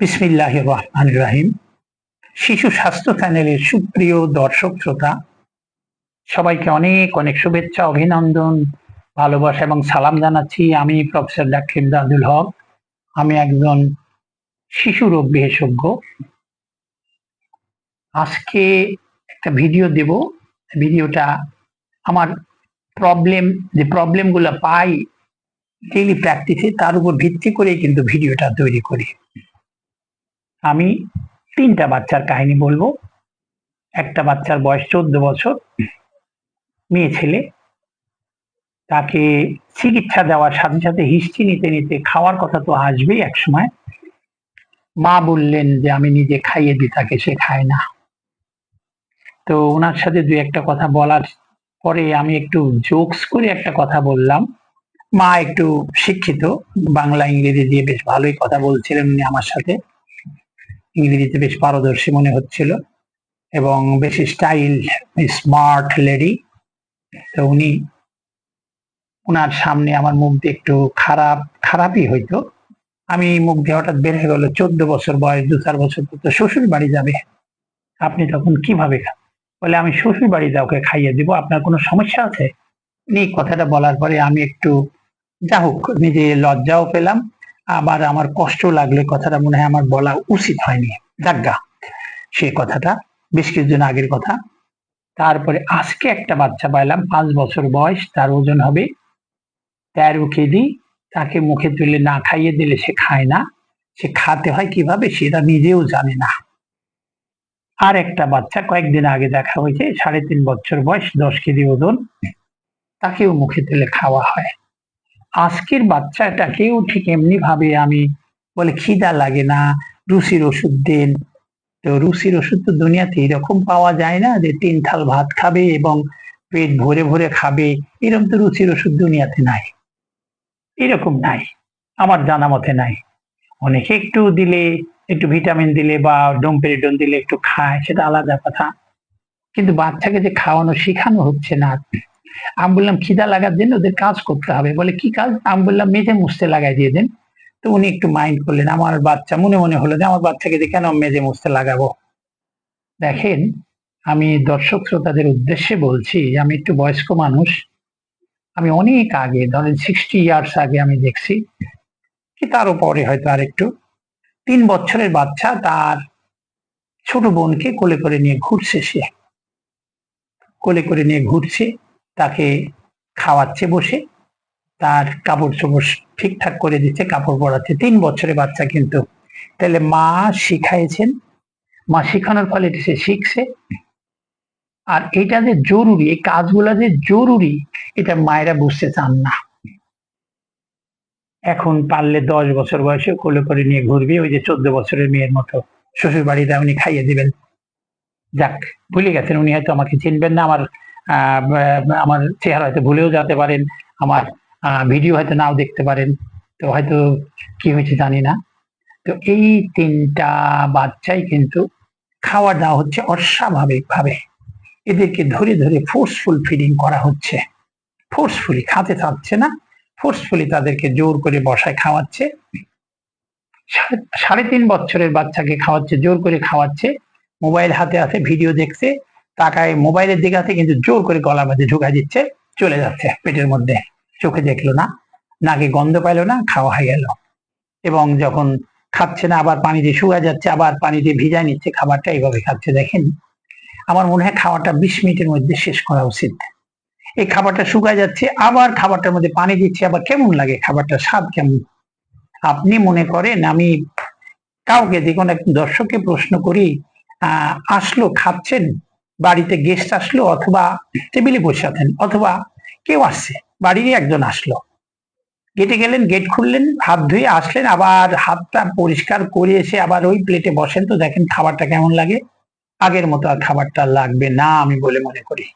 বিসমিল্লাহ রহমান রাহিম। শিশু স্বাস্থ্য চ্যানেলের সুপ্রিয় দর্শক শ্রোতা, সবাইকে অনেক অনেক শুভেচ্ছা, অভিনন্দন, ভালোবাসা এবং সালাম জানাচ্ছি। আমি প্রফেসর ডাক্তার দাদুল হক। আমি একজন শিশু রোগ বিশেষজ্ঞ। আজকে একটা ভিডিও দেব। ভিডিওটা আমার প্রবলেম যে প্রবলেমগুলো পাই ডেইলি প্র্যাকটিসে তার উপর ভিত্তি করে কিন্তু ভিডিওটা তৈরি করি। আমি তিনটা বাচ্চার কাহিনী বলব। একটা বাচ্চার বয়স চোদ্দ বছর, মেয়ে ছেলে। তাকে চিকিৎসা দেওয়ার সাথে সাথে হিস্ট্রি নিতে নিতে খাওয়ার কথা তো আসবেই এক সময় মা বললেন যে, আমি নিজে খাইয়ে দিই, তাকে সে খায় না। তো ওনার সাথে দুই একটা কথা বলার পরে আমি একটু জোকস করে একটা কথা বললাম। মা একটু শিক্ষিত, বাংলা, ইংরেজি দিয়ে বেশ ভালোই কথা বলছিলেন উনি আমার সাথে। ইংরেজিতে বেশ পারদর্শী মনে হচ্ছিল এবং বেশ স্টাইল, স্মার্ট লেডি। তো উনি ওনার সামনে আমার মুখ দিয়ে একটু খারাপ, খারাপই হইতো। আমি মুখ দিয়ে হঠাৎ বের হয়ে গেল, চোদ্দ বছর বয়স, দু চার বছর তো শ্বশুর বাড়ি যাবে। আপনি তখন কীভাবে খান? বলে, আমি শ্বশুর বাড়ি যা, ওকে খাইয়ে দিব, আপনার কোনো সমস্যা আছে? এই কথাটা বলার পরে আমি একটু, যা হোক, নিজে লজ্জাও পেলাম আবার আমার কষ্ট লাগলে কথাটা মনে হয় আমার বলা উচিত হয়নি। যাজ্ঞা সে কথাটা বেশ কিছুদিন আগের কথা। তারপরে আজকে একটা বাচ্চা পাইলাম, পাঁচ বছর বয়স, তার ওজন হবে তেরো কেজি। তাকে মুখে তুলে না খাইয়ে দিলে সে খায় না। সে খাতে হয় কীভাবে সেটা নিজেও জানে না। আর একটা বাচ্চা কয়েকদিন আগে দেখা হয়েছে, সাড়ে তিন বছর বয়স, দশ কেজি ওজন। তাকেও মুখে তুলে খাওয়া হয়। আজকের বাচ্চাটাকেও ঠিক এমনি ভাবে আমি বলে খিদা লাগে না, রুচির ওষুধ দেন। তো রুচির ওষুধ তো দুনিয়াতে এরকম পাওয়া যায় না যে তিন থাল ভাত খাবে এবং পেট ভরে ভরে খাবে। এরকম তো রুচির ওষুধ দুনিয়াতে নাই। এরকম নাই। আমার জানা মতে নাই। অনেকে একটু দিলে, একটু ভিটামিন দিলে বা ডোম ডোমপেরিডন দিলে একটু খায়, সেটা আলাদা কথা। কিন্তু বাচ্চাকে যে খাওয়ানো, শেখানো হচ্ছে না। আমি বললাম, খিদা লাগার জন্য ওদের কাজ করতে হবে। বলে, কি কাজ? আমি বললাম, মেঝে মুছতে লাগাই দিয়ে দেন। তো উনি একটু মাইন্ড করলেন, আমার বাচ্চা, মনে মনে হলো যে আমার বাচ্চাকে দিয়ে কেন মেঝে মুছতে লাগাবো? দেখেন, আমি দর্শক শ্রোতাদের উদ্দেশ্যে বলছি আমি একটু বয়স্ক মানুষ, আমি অনেক আগে, ধরেন সিক্সটি ইয়ার্স আগে আমি দেখছি, কি তারও পরে হয়তো আর একটু তিন বছরের বাচ্চা তার ছোট বোনকে কোলে করে নিয়ে ঘুরছে সে। কোলে করে নিয়ে ঘুরছে। তাকে খাওয়াচ্ছে বসে। তার কাপড় চোপড় ঠিকঠাক করে দিচ্ছে, কাপড় পরাচ্ছে। তিন বছরের বাচ্চা কিন্তু। তাহলে মা শিখাইছেন। মা শিখানোর ফলে সে শিখছে। আর এটা যে জরুরি, এই কাজগুলো যে জরুরি, এটা মায়েরা বুঝতে চান না। এখন পারলে দশ বছর বয়সে কোলে করে নিয়ে ঘুরবি, ওই যে চোদ্দ বছরের মেয়ের মতো। শ্বশুর বাড়িতে উনি খাইয়ে দিবেন। যাক, ভুলে গেছেন, উনি হয়তো আমাকে চিনবেন না। আমার আমার চেহারা হয়তো ভুলেও যেতে পারেন, আমার ভিডিও হয়তো নাও দেখতে পারেন, তো হয়তো কি হয়েছে জানি না। তো এই তিনটা বাচ্চাই কিন্তু খাওয়া দাওয়া হচ্ছে অস্বাভাবিক ভাবে এদেরকে ধরে ধরে ফোর্সফুল ফিডিং করা হচ্ছে। ফোর্সফুলি খাতে থাকছে না ফোর্সফুলি তাদেরকে জোর করে বসায় খাওয়াচ্ছে। সাড়ে- সাড়ে তিন বছরের বাচ্চাকে খাওয়াচ্ছে, জোর করে খাওয়াচ্ছে, মোবাইল হাতে আছে ভিডিও দেখছে তাকায় মোবাইলের দিকে আছে কিন্তু জোর করে গলার মধ্যে ঢুকাই দিচ্ছে, চলে যাচ্ছে পেটের মধ্যে। চোখে দেখল না, নাকে গন্ধ পাইলো না, খাওয়া হয়ে গেল। এবং যখন খাচ্ছে না, আবার পানি দিয়ে শুকা যাচ্ছে, আবার পানি দিয়ে ভিজায় নিচ্ছে, খাবারটা এইভাবে খাচ্ছে, দেখেন। আমার মনে হয় খাবারটা বিশ মিনিটের মধ্যে শেষ করা উচিত। এই খাবারটা শুকায় যাচ্ছে, আবার খাবারটার মধ্যে পানি দিচ্ছে, আবার কেমন লাগে খাবারটা, স্বাদ কেমন? আপনি মনে করেন, আমি কাউকে কোনো এক দর্শককে প্রশ্ন করি আসলো, খাচ্ছেন? বাড়িতে গেস্ট আসলো অথবা টেবিলে বসে আছেন অথবা কেউ আসছে বাড়িরই একজন আসলো। গেটে গেলেন গেট খুললেন, হাত ধুয়ে আসলেন, আবার হাতটা পরিষ্কার করে এসে আবার ওই প্লেটে বসেন তো দেখেন খাবারটা কেমন লাগে। আগের মতো আর খাবারটা লাগবে না আমি বলে মনে করি।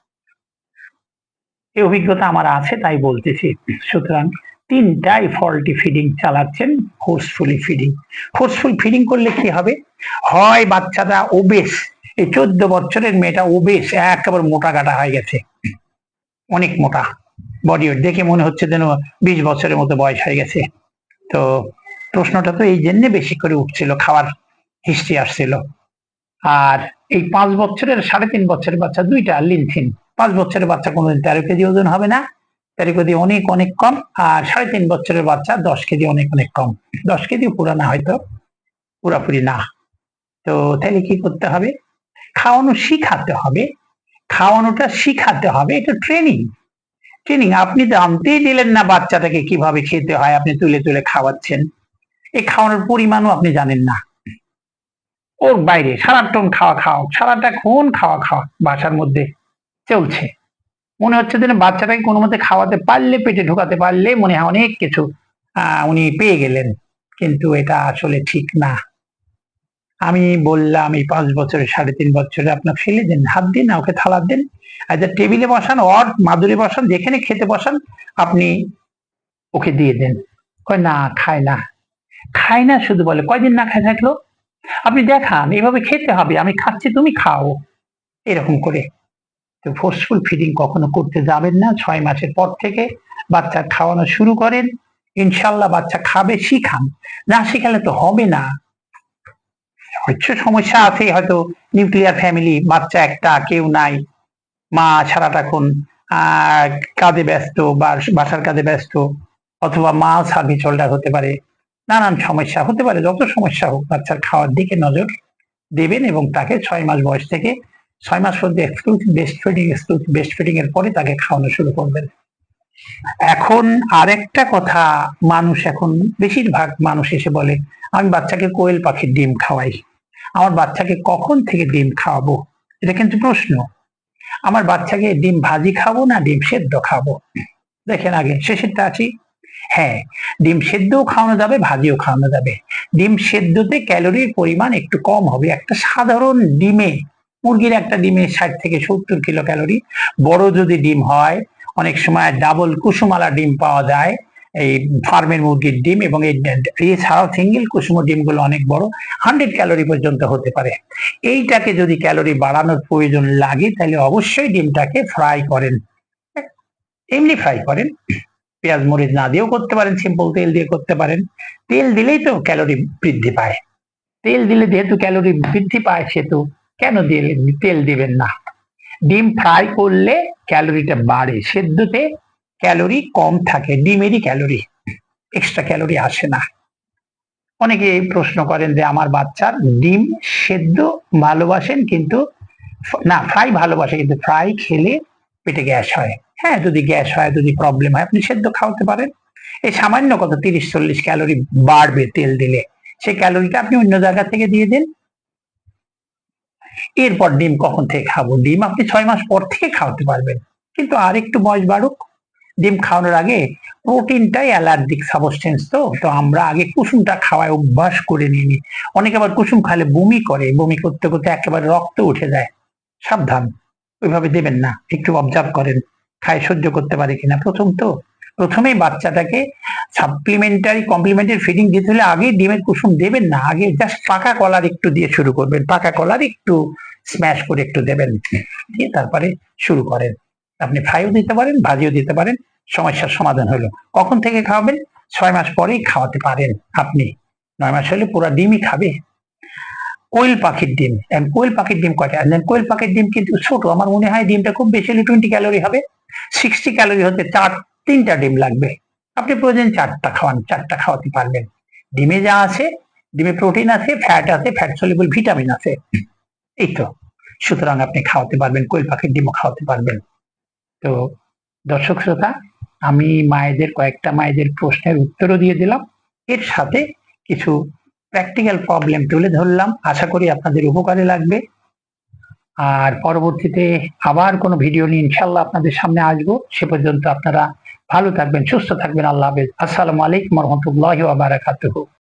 এই অভিজ্ঞতা আমার আছে, তাই বলতেছি। সুতরাং তিনটাই ফল্টি ফিডিং চালাচ্ছেন ফোর্সফুলি ফিডিং ফোর্সফুল ফিডিং করলে কি হবে? হয় বাচ্চাটা ওবেস এই চোদ্দ বছরের মেয়েটা ওবেস একেবারে মোটা কাটা হয়ে গেছে। অনেক মোটা বডি দেখে মনে হচ্ছে যেন বিশ বছরের মতো বয়স হয়ে গেছে। তো প্রশ্নটা তো এই জন্যে বেশি করে উঠছিল, খাওয়ার হিস্ট্রি আসছিল। আর এই পাঁচ বছরের, সাড়ে তিন বছরের বাচ্চা দুইটা লিনথিন পাঁচ বছরের বাচ্চা কোনোদিন তেরো কেজি ওজন হবে না। তেরো কেজি অনেক অনেক কম। আর সাড়ে তিন বছরের বাচ্চা দশ কেজি অনেক অনেক কম। দশ কেজি পুরানা হয়তো, পুরাপুরি না। তো তাহলে কি করতে হবে? খাওয়ানো শিখাতে হবে। খাওয়ানোটা শিখাতে হবে। এটা ট্রেনিং ট্রেনিং আপনি জানতেই দিলেন না বাচ্চাটাকে কীভাবে খেতে হয়, আপনি তুলে তুলে খাওয়াচ্ছেন। এই খাওয়ানোর পরিমাণও আপনি জানেন না। ওর বাইরে সারাক্ষণ খাওয়া খাওয়া, সারাটা খুন খাওয়া খাওয়া বাসার মধ্যে চলছে। মনে হচ্ছে যেন বাচ্চাটাকে কোনো মতে খাওয়াতে পারলে, পেটে ঢোকাতে পারলে মনে হয় অনেক কিছু উনি পেয়ে গেলেন। কিন্তু এটা আসলে ঠিক না। আমি বললাম, এই পাঁচ বছরে, সাড়ে তিন বছরে আপনার ফেলে দেন, হাত দিন, না, ওকে থালা দিন। যে টেবিলে বসান অর মাদুরে বসান, যেখানে খেতে বসান, আপনি ওকে দিয়ে দেন। কয়, না, খায় না। খায় না শুধু বলে, কয়দিন না খায় থাকল? আপনি দেখান, এভাবে খেতে হবে, আমি খাচ্ছি, তুমি খাও। এরকম করে। তো ফোর্সফুল ফিডিং কখনো করতে যাবেন না। ছয় মাসের পর থেকে বাচ্চা খাওয়ানো শুরু করেন। ইনশাল্লাহ বাচ্চা খাবে, শিখান। না শিখালে তো হবে না। হচ্ছে সমস্যা আছে হয়তো নিউক্লিয়ার ফ্যামিলি বাচ্চা একটা, কেউ নাই, মা সারাটাক্ষণ কাজে ব্যস্ত বা বাসার কাজে ব্যস্ত, অথবা মা সার্ভিস হতে পারে, নানান সমস্যা হতে পারে, যত সমস্যা হোক, বাচ্চার খাওয়ার দিকে নজর দেবেন এবং তাকে ছয় মাস বয়স থেকে, ছয় মাস পর্যন্ত exclusive breast feeding exclusive breast feeding এর পরে তাকে খাওয়ানো শুরু করবেন। এখন আরেকটা কথা, মানুষ এখন, বেশিরভাগ মানুষ এসে বলে, আমি বাচ্চাকে কোয়েল পাখির ডিম খাওয়াই। আমার বাচ্চাকে কখন থেকে ডিম খাওয়াবো? এটা কিন্তু প্রশ্ন। আমার বাচ্চাকে ডিম ভাজি খাব না ডিম সেদ্ধ খাব? দেখেন আগে শেষেরটা আছি। হ্যাঁ ডিম সেদ্ধও খাওয়ানো যাবে, ভাজিও খাওয়ানো যাবে। ডিম সেদ্ধতে ক্যালোরির পরিমাণ একটু কম হবে। একটা সাধারণ ডিমে, মুরগির একটা ডিমে ষাট থেকে সত্তর কিলো ক্যালোরি। বড় যদি ডিম হয়, অনেক সময় ডাবল কুসুমালা ডিম পাওয়া যায়। এই ফার্মের মুরগির ডিম এবং এই এছাড়াও সিঙ্গেল কুসুম ডিমগুলো অনেক বড় হান্ড্রেড ক্যালোরি পর্যন্ত হতে পারে। এইটাকে যদি ক্যালোরি বাড়ানোর প্রয়োজন লাগে, তাহলে অবশ্যই ডিমটাকে ফ্রাই করেন। এমনি ফ্রাই করেন। পেঁয়াজ, মরিচ না দিয়েও করতে পারেন সিম্পল তেল দিয়ে করতে পারেন। তেল দিলেই তো ক্যালোরি বৃদ্ধি পায়। তেল দিলে যেহেতু ক্যালোরি বৃদ্ধি পায়, সেহেতু কেন তেল দিবেন না? ডিম ফ্রাই করলে ক্যালোরিটা বাড়ে। সেদ্ধতে ক্যালোরি কম থাকে, ডিমেরই ক্যালোরি এক্সট্রা ক্যালোরি আসে না। অনেকে প্রশ্ন করেন যে আমার বাচ্চার ডিম সেদ্ধ ভালোবাসেন কিন্তু না ফ্রাই ভালোবাসে কিন্তু ফ্রাই খেলে পেটে গ্যাস হয়। হ্যাঁ যদি গ্যাস হয়, যদি প্রবলেম হয়, আপনি সেদ্ধ খাওয়াতে পারেন। এই সামান্য কত, তিরিশ, চল্লিশ ক্যালোরি বাড়বে তেল দিলে, সেই ক্যালোরিটা আপনি অন্য জায়গা থেকে দিয়ে দিন। এরপর ডিম কখন থেকে খাব? ডিম আপনি ছয় মাস পর থেকে খাওয়াতে পারবেন। কিন্তু আর একটু বয়স বাড়ুক ডিম খাওয়ানোর আগে প্রোটিনটাই অ্যালার্জিক সাবস্টেন্স তো তো আমরা আগে কুসুমটা খাওয়ায় অভ্যাস করে নিই অনেকে আবার কুসুম খালে বমি করে, বমি করতে করতে একেবারে রক্ত উঠে যায়। সাবধান, ওইভাবে দেবেন না, একটু অবজার্ভ করেন, খায় সহ্য করতে পারে কিনা। প্রথম তো, প্রথমেই বাচ্চাটাকে সাপ্লিমেন্টারি কমপ্লিমেন্টারি ফিডিং দিতে হলে আগে ডিমের কুসুম দেবেন না, আগে জাস্ট পাকা কলার একটু দিয়ে শুরু করবেন, পাকা কলার একটু স্ম্যাশ করে একটু দেবেন, দিয়ে তারপরে শুরু করেন। আপনি ফ্রাইও দিতে পারেন ভাজিও দিতে পারেন, সমস্যার সমাধান হলো। কখন থেকে খাওয়াবেন? ছয় মাস পরেই খাওয়াতে পারেন আপনি। নয় মাস হলে পুরো ডিমই খাবে। কোয়েল পাখির ডিম। and কোয়েল পাখির ডিম কয়টা? then কোয়েল পাখির ডিম কিন্তু ছোট। আমার মনে হয় ডিমটা খুব বেশি হলে টোয়েন্টি ক্যালোরি হবে। সিক্সটি ক্যালোরি হতে চার, তিনটা ডিম লাগবে। আপনি প্রয়োজন চারটা খাওয়ান, চারটা খাওয়াতে পারবেন ডিমে যা আছে, ডিমে প্রোটিন আছে ফ্যাট আছে ফ্যাট সলিবল ভিটামিন আছে। এই তো। সুতরাং আপনি খাওয়াতে পারবেন, কোয়েল পাখির ডিমও খাওয়াতে পারবেন। তো দর্শক শ্রোতা, আমি মায়েদের, কয়েকটা মায়েদের প্রশ্নের উত্তরও দিয়ে দিলাম। এর সাথে কিছু প্র্যাকটিক্যাল প্রবলেম তুলে ধরলাম। আশা করি আপনাদের উপকারে লাগবে। আর পরবর্তীতে আবার কোনো ভিডিও নিয়ে ইনশাল্লাহ আপনাদের সামনে আসব। সে পর্যন্ত আপনারা ভালো থাকবেন, সুস্থ থাকবেন। আল্লাহ হাফেজ। আসসালামু আলাইকুম রহমতুল্লাহ বারাকাতুহু।